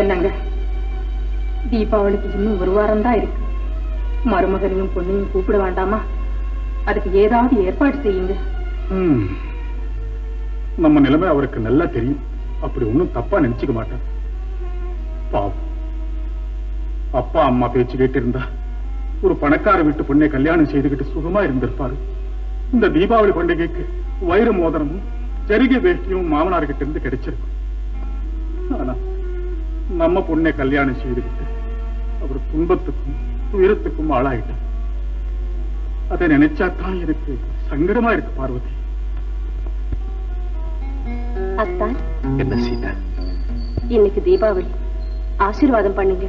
என்னங்க? தீபாவளிக்கு இன்னும் ஒரு வாரம் தான் இருக்கு. மருமகனையும் பொண்ணையும் கூப்பிட வேண்டாமா? அதுக்கு ஏதாவது ஏற்பாடு செய்யுங்க. நம்ம நிலைமை அவருக்கு நல்லா தெரியும். அப்படி ஒண்ணும் தப்பா நினைச்சுக்க மாட்டார். பாவம். அப்பா அம்மா பேச்சு கேட்டு இருந்தா ஒரு பணக்கார வீட்டு பொண்ணை கல்யாணம் செய்துகிட்டு சுகமா இருந்திருப்பாரு. இந்த தீபாவளி பண்டிகைக்கு வைர மோதனமும் ஜரிகை வேஷ்டியும் மாமனார்கிட்ட இருந்து கிடைச்சிருக்கும் நம்ம பொண்ணை கல்யாணம் செய்துகிட்டு அவர் துன்பத்துக்கும் துயரத்துக்கும் ஆளாயிட்டார். அதை நினைச்சா தான் எனக்கு சங்கடமா இருக்கு பார்வதி. அத்தான். என்ன சீதா? இன்னைக்கு தீபாவளி. ஆசீர்வாதம் பண்ணுங்க.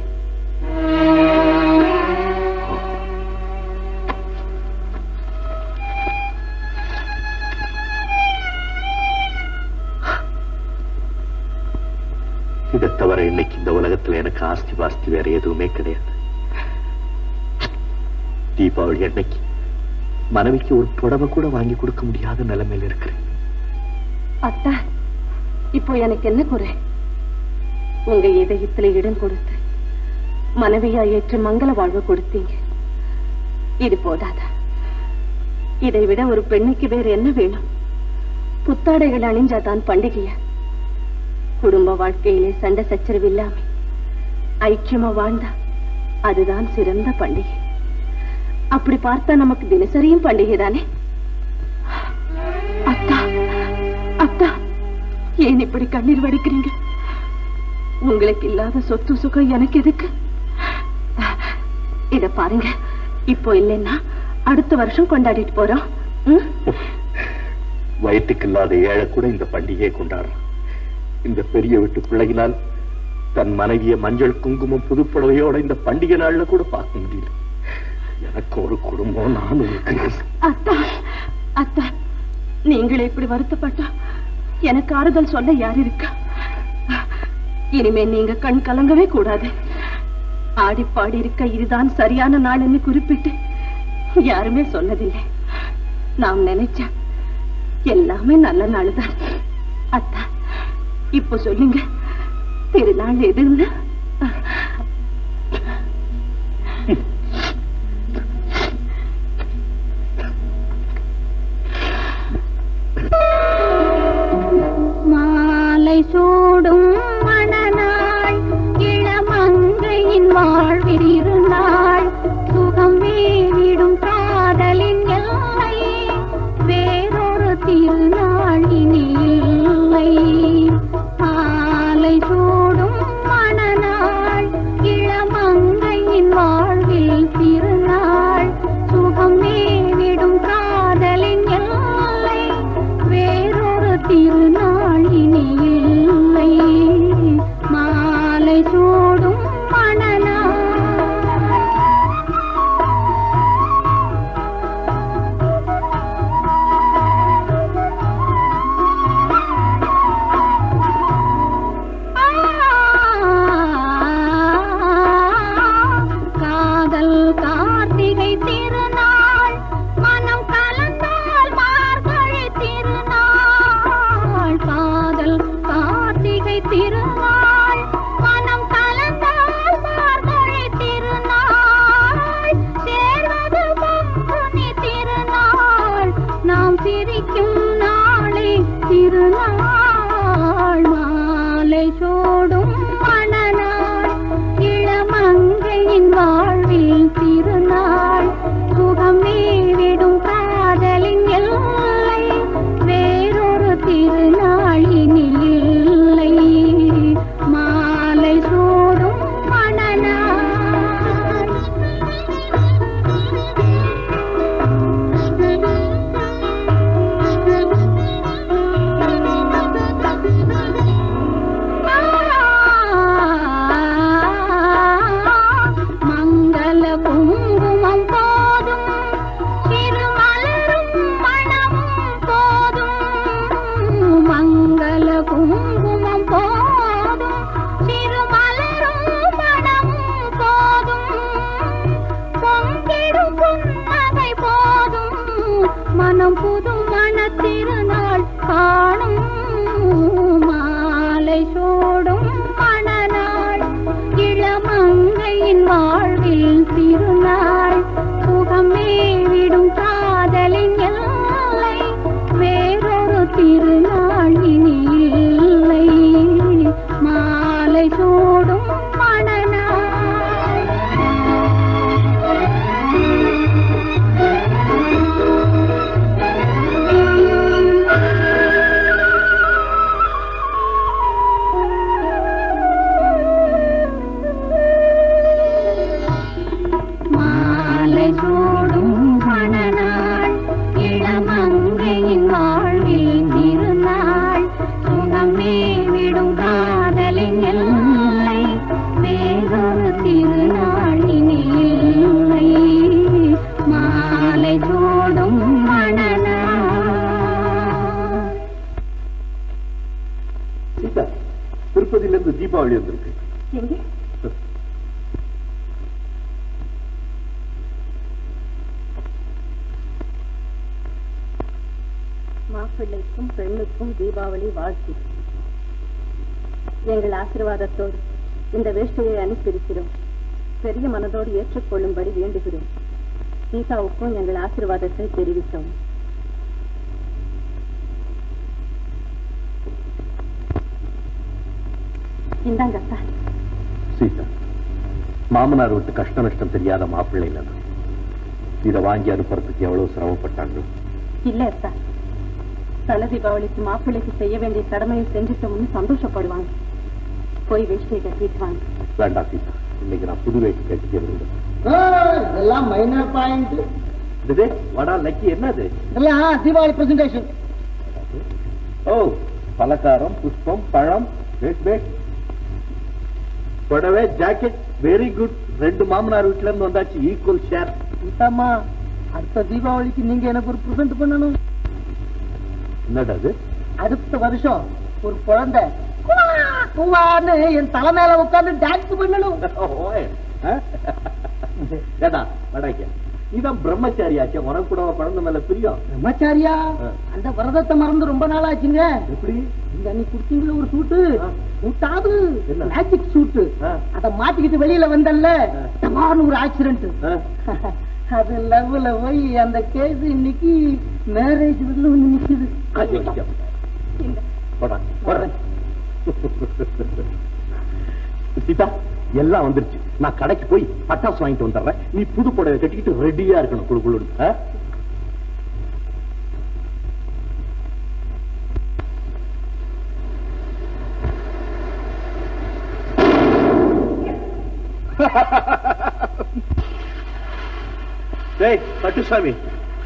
இதை தவிர இன்னைக்கு இந்த உலகத்துல எனக்கு ஆஸ்தி பாஸ்தி வேற எதுவுமே கிடையாது. தீபாவளி அன்னைக்கு மனைவிக்கு ஒரு புடவை கூட வாங்கி கொடுக்க முடியாத நிலைமையில இருக்கிறேன். அத்தா இப்போ எனக்கு என்ன குறை? உங்க இதயத்துல இடம் கொடுத்து மனைவியா ஏற்று மங்கள வாழ்வு கொடுத்தீங்க. இது போதாதா? இதை விட ஒரு பெண்ணுக்கு வேற என்ன வேணும்? புத்தாடைகள் அணிஞ்சாதான் பண்டிகையா? குடும்ப வாழ்க்கையிலே சண்டை சச்சரவு இல்லாம ஐக்கியமா வாழ்ந்தா அதுதான் சிறந்த பண்டிகை. அப்படி பார்த்தா நமக்கு தினசரியும் பண்டிகை தானே? அத்தா அத்தா ஏன் இப்படி கண்ணீர் வடிக்கிறீங்க? உங்களுக்கு இல்லாத சொத்து சுகம் எனக்கு எதுக்கு? இத பாருங்க இப்போ இல்லைன்னா அடுத்த வருஷம் கொண்டாடிட்டு போறோம். வயிற்றுக்கு இல்லாத ஏழை கூட இந்த பண்டிகையை கொண்டாடுறான். இந்த பெரிய வீட்டு பிள்ளைகளால் தன் மனைவிய மஞ்சள் குங்குமம் புதுப்புடவையோட இந்த பண்டிகை நாள்ல கூட பார்க்க முடியல. எனக்கு ஒரு குடும்பம் நான் இருக்கிறேன். அத்தா அத்தா நீங்களே இப்படி வருத்தப்பட்டா எனக்கு ஆறுதல் சொல்ல யார் இருக்கா? இனிமே நீங்க கண் கலங்கவே கூடாது. ஆடி பாடி இருக்க இதுதான் சரியான நாள்னு குறிப்பிட்டு யாருமே சொன்னதில்லை. நாம் நினைச்சா எல்லாமே நல்ல நாளுதான். அத்தா இப்போ சொல்லுங்க. திருநாள் எதுன்னு தீபாவளி வந்திருக்கு. மாப்பிள்ளைக்கும் பெண்ணுக்கும் தீபாவளி வாழ்த்து. எங்கள் ஆசீர்வாதத்தோடு இந்த வேஷ்டியை அனுப்பியிருக்கிறோம் பெரிய மனதோடு ஏற்றுக்கொள்ளும்படி வேண்டுகிறோம். சீதாவுக்கும் எங்கள் ஆசீர்வாதத்தை தெரிவித்தோம். இந்தாங்க அத்தா சீதா மாமனார் விட்டு கஷ்ட நஷ்டம் தெரியாத மாப்பிள்ளை இல்ல இதை வாங்கி அனுப்புறதுக்கு எவ்வளவு சிரமப்பட்டாங்க? இல்ல அத்தா தல தீபாவளிக்கு மாப்பிள்ளைக்கு செய்ய வேண்டிய கடமையை செஞ்சுட்டோம்னு சந்தோஷப்படுவாங்க. போய் வேஷ்டியை கட்டிட்டு வாங்க. வேண்டாம் சீதா இன்னைக்கு நான் புது வேட்டி கட்டிக்கிறது இதெல்லாம் மைனர் பாயிண்ட் இதுவே வடா லக்கி என்னது? இதெல்லாம் தீபாவளி பிரசன்டேஷன் ஓ பலகாரம் புஷ்பம் பழம் பேக் பேக். புடவை ஜாக்கெட் வெரி குட் ரெண்டு மாமனார் வீட்டுல இருந்து வந்தாச்சு ஈக்குவல் ஷேர் இந்தாம்மா அடுத்த தீபாவளிக்கு நீங்க எனக்கு ஒரு ப்ரெசென்ட் பண்ணணும். என்னடா அது அடுத்த வருஷம் ஒரு குழந்தை. குவா, குவான்னு என் தலை மேல உட்கார்ந்து டான்ஸ் பண்ணணும்? ஏடா வடாக்கியா நீதான் பிரம்மச்சாரியாச்சே உனக்கு கூட குழந்தை மேல பிரியம். பிரம்மச்சாரியா. அந்த விரதத்தை மறந்து ரொம்ப நாள் ஆச்சுங்க எப்படி? இந்த அன்னைக்கு ஒரு சூட்டு? என்ன? மேஜிக் சூட்டு. அத மாட்டிக்கிட்டு வெளியில வந்தல்ல. ஒரு ஆக்சிடென்ட்? அது லவ்ல போய் அந்த கேஸ் இன்னைக்கு மேரேஜ் வந்து நிக்குது. சீதா எல்லாம் வந்துருச்சு. நான் கடைக்கு போய் பட்டாசு வாங்கிட்டு வந்துடுறேன். நீ புது புடவை கட்டிக்கிட்டு ரெடியா இருக்கணும் குழு குழு டேய் பட்டுசாமி.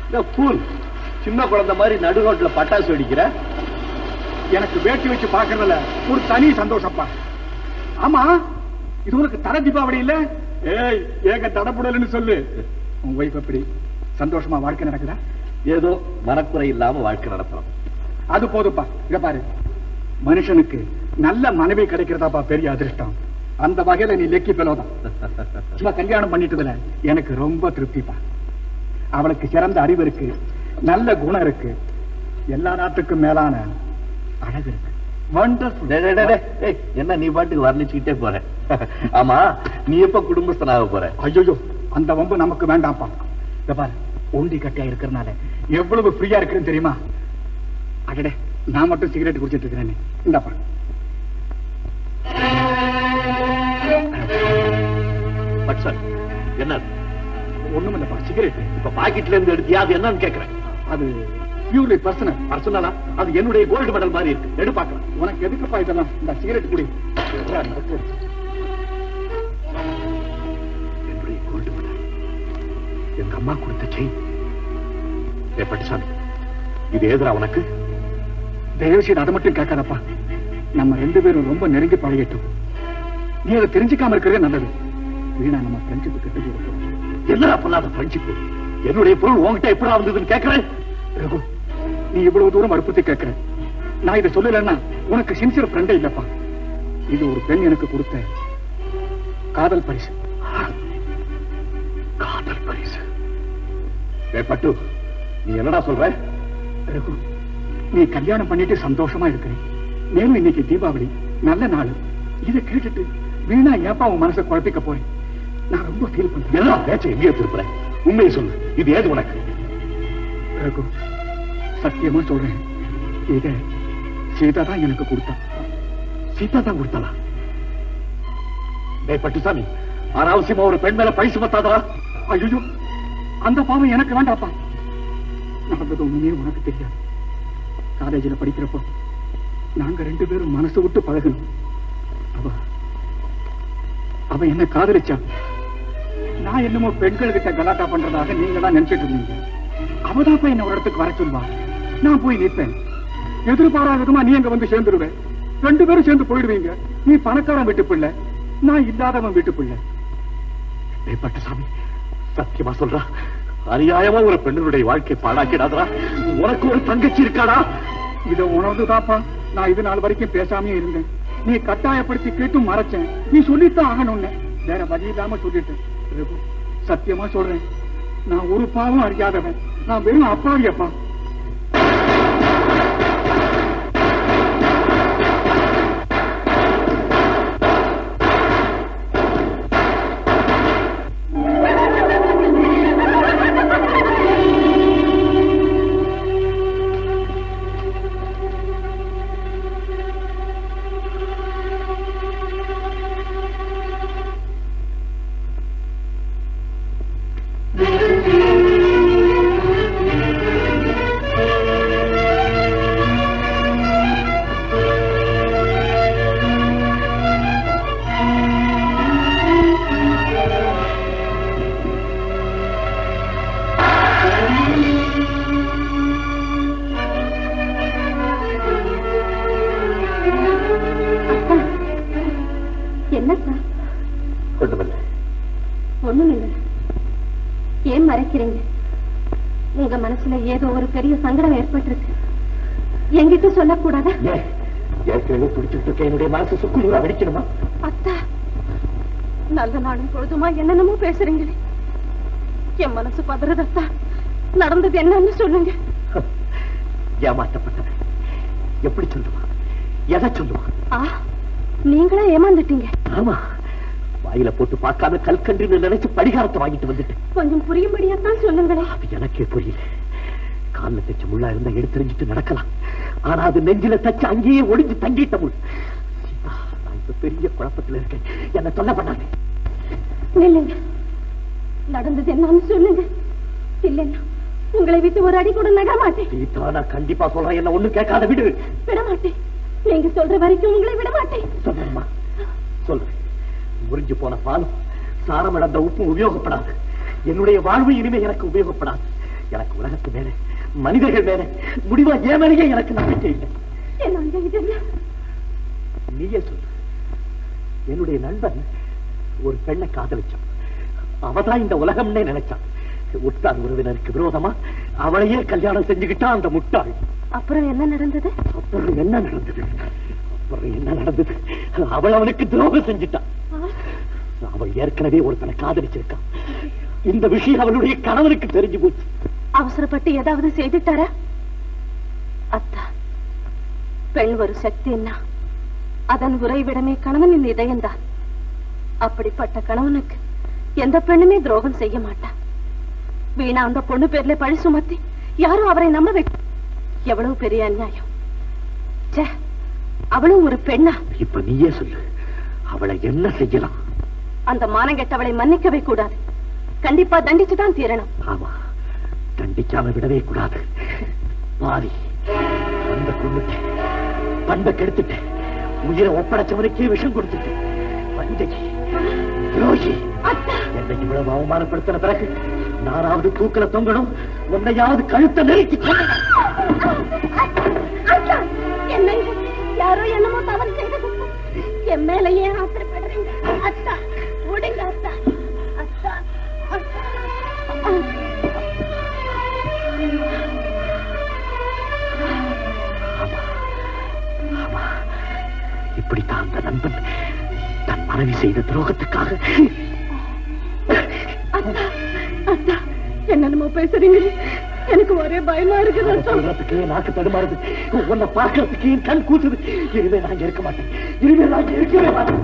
இந்த பூல் சின்ன குழந்தை மாதிரி நடுரோட்ல பட்டாசு வெடிக்கிற? எனக்கு வேட்டி வச்சு பாக்குறதுல ஒரு தனி சந்தோஷப்பா ஆமா இது உனக்கு தர தீபாவளி இல்ல? ஏய் ஏக தடப்புடலன்னு சொல்லு. உன் வைஃப் எப்படி? சந்தோஷமா வாழ்க்கை நடக்குதா? ஏதோ மனக்குறை இல்லாம வாழ்க்கை நடத்துறோம். அது போதுப்பா இத பாரு. மனுஷனுக்கு நல்ல மனைவி கிடைக்கிறதாப்பா பெரிய அதிர்ஷ்டம். அந்த வகையில நீ லெக்கி பெலோதான். சும்மா கல்யாணம் பண்ணிட்டதுல எனக்கு ரொம்ப திருப்திப்பா. அவளுக்கு சிறந்த அறிவு இருக்கு. நல்ல குணம் இருக்கு. எல்லா நாட்டுக்கும் மேலான அழகு இருக்கு. என்ன நீ பாட்டுக்கு வர்ணிச்சுக்கிட்டே போற? ஆமா நீ எப்ப குடும்பஸ்தனாக போற? ஐயோ அந்த வம்பு நமக்கு வேண்டாம்ப்பா. பாரு ஒண்டி கட்டியா இருக்கிறனால எவ்வளவு ஃப்ரீயா இருக்குன்னு தெரியுமா? அடடே நான் மட்டும் சிகரெட் குடிச்சிட்டு இருக்கிறேனே. இந்தாப்பா. என்ன? ஒண்ணும் இல்லப்பா சிகரெட். இப்ப பாக்கெட்ல இருந்து எடுத்தியா? அது என்னன்னு கேக்குறேன். அது பியூர்லி பர்சனல் பர்சனலா அது என்னுடைய கோல்டு மெடல் மாதிரி இருக்கு. எடு பாக்கலாம் உனக்கு எதுக்குப்பா இதெல்லாம்? இந்த சிகரெட் குடி. என்னுடைய கோல்டு மெடல் எங்க அம்மா கொடுத்த செயின் ஏ பட்டுசாமி இது ஏதுரா உனக்கு? தயவுசெய்து அதை மட்டும் கேட்காதப்பா. நம்ம ரெண்டு பேரும் ரொம்ப நெருங்கி பழகிட்டோம். நீ அதை தெரிஞ்சுக்காம இருக்கிறதே நல்லது. வீணா நம்ம ஃப்ரெண்ட்ஷிப் கெட்டு போட என்னடா பண்ணாத ஃப்ரெண்ட்ஷிப் என்னுடைய பொருள் உன்கிட்ட எப்படா வந்ததுன்னு கேக்குறேன் ரகு நீ இவ்வளவு தூரம் வற்புறுத்தி கேட்கிற நான் இதை சொல்லலன்னா உனக்கு சின்சியர் ஃப்ரெண்டே இல்லப்பா. இது ஒரு பெண் எனக்கு கொடுத்த காதல் பரிசு. காதல் பரிசு. பட்டு நீ என்னடா சொல்ற? ரகு நீ கல்யாணம் பண்ணிட்டு சந்தோஷமா இருக்கிறேன் மேலும் இன்னைக்கு தீபாவளி நல்ல நாள். இதை கேட்டுட்டு வீணா ஏப்பா உன் மனசை குழப்பிக்க போறேன்? நான் ரொம்ப ஃபீல் பண்றேன். எல்லாம் பேச்ச எங்கேயோ திருப்புற உண்மையை சொல்லு. இது ஏது உனக்கு? ரகு சத்தியமா சொல்றேன். இத சீதா தான் எனக்கு கொடுத்தா. சீதா தான் கொடுத்தாளா? டேய் பட்டுசாமி அனாவசியமா ஒரு பெண் மேல பழி சுமத்தாதா ஐயோ அந்த பாவம் எனக்கு வேண்டாப்பா. நடந்தது ஒண்ணுமே உனக்கு தெரியாது. காலேஜில் படிக்கிறப்போ நாங்க ரெண்டு பேரும் மனசு விட்டு பழகணும் அவ அவ என்ன காதலிச்சா? நான் என்னமோ பெண்கள் கிட்ட கலாட்டா பண்றதாக நீங்க தான் நினைச்சிட்டு இருந்தீங்க. அவதான் போய் என்ன ஒரு இடத்துக்கு வர சொல்வா நான் போய் நிற்பேன். எதிர்பாராத விதமா நீ அங்க வந்து சேர்ந்துருவேன் ரெண்டு பேரும் சேர்ந்து போயிடுவீங்க. நீ பணக்காரன் வீட்டு பிள்ளை. நான் இல்லாதவன் வீட்டு பிள்ளை. டேய் பட்டசாமி சத்தியமா சொல்றா? அநியாயமா ஒரு பெண்ணுடைய வாழ்க்கை பாழாக்கிடாதா உனக்கு ஒரு தங்கச்சி இருக்காடா? இத உணர்ந்துதாப்பா. நான் இது நாள் வரைக்கும் பேசாமயே இருந்தேன். நீ கட்டாயப்படுத்தி கேட்டும் மறைச்சேன். நீ சொல்லித்தான் ஆகணும்னு. வேற வழி இல்லாம சொல்லிட்டேன். சத்தியமா சொல்றேன். நான் ஒரு பாவம் அறியாதவன். நான் வெறும் அப்பாவியப்பா ஏதோ ஒரு பெரிய சங்கடம் ஏற்பட்டிருக்கு. என்கிட்ட சொல்லக்கூடாதா? ஏற்கனவே துடிச்சுட்டு இருக்க என்னுடைய மனசு சுக்குநூறா வெடிக்கணுமா? அத்தா நல்ல நாளும் பொழுதுமா என்னென்னமோ பேசுறீங்களே. என் மனசு பதறது அத்தா. நடந்தது என்னன்னு சொல்லுங்க. ஏமாற்றப்பட்டவன் எப்படி சொல்லுவான் எதை சொல்லுவான் ஆ நீங்களா ஏமாந்துட்டீங்க. ஆமா வாயில போட்டு பார்க்காம கல்கன்று நினைச்சு படிகாரத்தை வாங்கிட்டு வந்துட்டேன். கொஞ்சம் புரியும்படியாத்தான் சொல்லுங்களேன் அது எனக்கே புரியல. கால்ல தச்ச முள்ளா இருந்தா எடுத்துரிஞ்சிட்டு நடக்கலாம். ஆனா அது நெஞ்சில தச்சு அங்கேயே ஒளிஞ்சு தங்கிட்ட முள் நான் இப்ப பெரிய குழப்பத்துல இருக்கேன். என்ன தொல்லை பண்ணாங்க நில்லுங்க நடந்தது என்னன்னு சொல்லுங்க. இல்லைன்னா உங்களை விட்டு ஒரு அடி கூட நட மாட்டேன் சீதா நான் கண்டிப்பா சொல்றேன். என்ன ஒண்ணும் கேட்காத விடு. விட மாட்டேன் நீங்க சொல்ற வரைக்கும் உங்களை விட மாட்டேன் சொல்றேம்மா. சொல்றேன். முறிஞ்சு போன பாலும் சாரம் இழந்த உப்பும் உபயோகப்படாது. என்னுடைய வாழ்வு இனிமே எனக்கு உபயோகப்படாது. எனக்கு உலகத்து மேல மனிதர்கள் மேல முடிவா ஏன் மேலேயே எனக்கு நம்பிக்கை இல்லை? நீயே சொல்லு என்னுடைய நண்பன் ஒரு பெண்ணை காதலிச்சான். அவதான் இந்த உலகம்னே நினைச்சான். உற்றார் உறவினருக்கு விரோதமா அவளையே கல்யாணம் செஞ்சுக்கிட்டா அந்த முட்டாள். அப்புறம் என்ன நடந்தது? அப்புறம் என்ன நடந்தது? அப்புறம் என்ன நடந்தது? அவள் அவனுக்கு துரோகம் செஞ்சுட்டான். அவள் ஏற்கனவே ஒருத்தனை காதலிச்சிருக்கான். இந்த விஷயம் அவளுடைய கணவனுக்கு தெரிஞ்சு போச்சு. அவசரப்பட்டு ஏதாவது செய்துட்டாரா? அத்தா பெண் ஒரு சக்தின்னா அதன் உறைவிடமே கணவனின் இதயம்தான் அப்படிப்பட்ட கணவனுக்கு எந்த பெண்ணுமே துரோகம் செய்ய மாட்டா வீணா அந்த பொண்ணு பேர்ல பழி சுமத்தி யாரும் அவரை நம்ப வைக்க எவ்வளவு பெரிய அநியாயம். ச்சே அவளும் ஒரு பெண்ணா? இப்ப நீயே சொல்லு. அவளை என்ன செய்யலாம்? அந்த மானங்கெட்டவளை மன்னிக்கவே கூடாது. கண்டிப்பா தண்டிச்சுதான் தீரணும். ஆமா. தண்டிக்காம விடவே கூடாது. பாதி அந்த கொண்டுட்டேன் பண்பை கெடுத்துட்டேன். உயிரை ஒப்படைச்சவனுக்கே விஷம் கொடுத்துட்டேன். வஞ்சகி துரோகி. என்னை இவ்வளவு அவமானப்படுத்தின பிறகு நானாவது தூக்கல தொங்கணும் உன்னையாவது கழுத்தை நெருக்கி? யாரோ என்னமோ தவறு செய்தது. என் மேல ஏன் இப்படித்தான் அந்த நண்பன். தன் மனைவி செய்த துரோகத்துக்காக. என்னென்னமோ பேசுறீங்க. எனக்கு ஒரே பயமா இருக்குது. சொல்றதுக்கு நாக்கு தடுமாறுது. உன்னை பார்க்கறதுக்கு கண் கூசுது இனிமே நான் இருக்க மாட்டேன். இனிமே நான் இருக்கவே மாட்டேன்.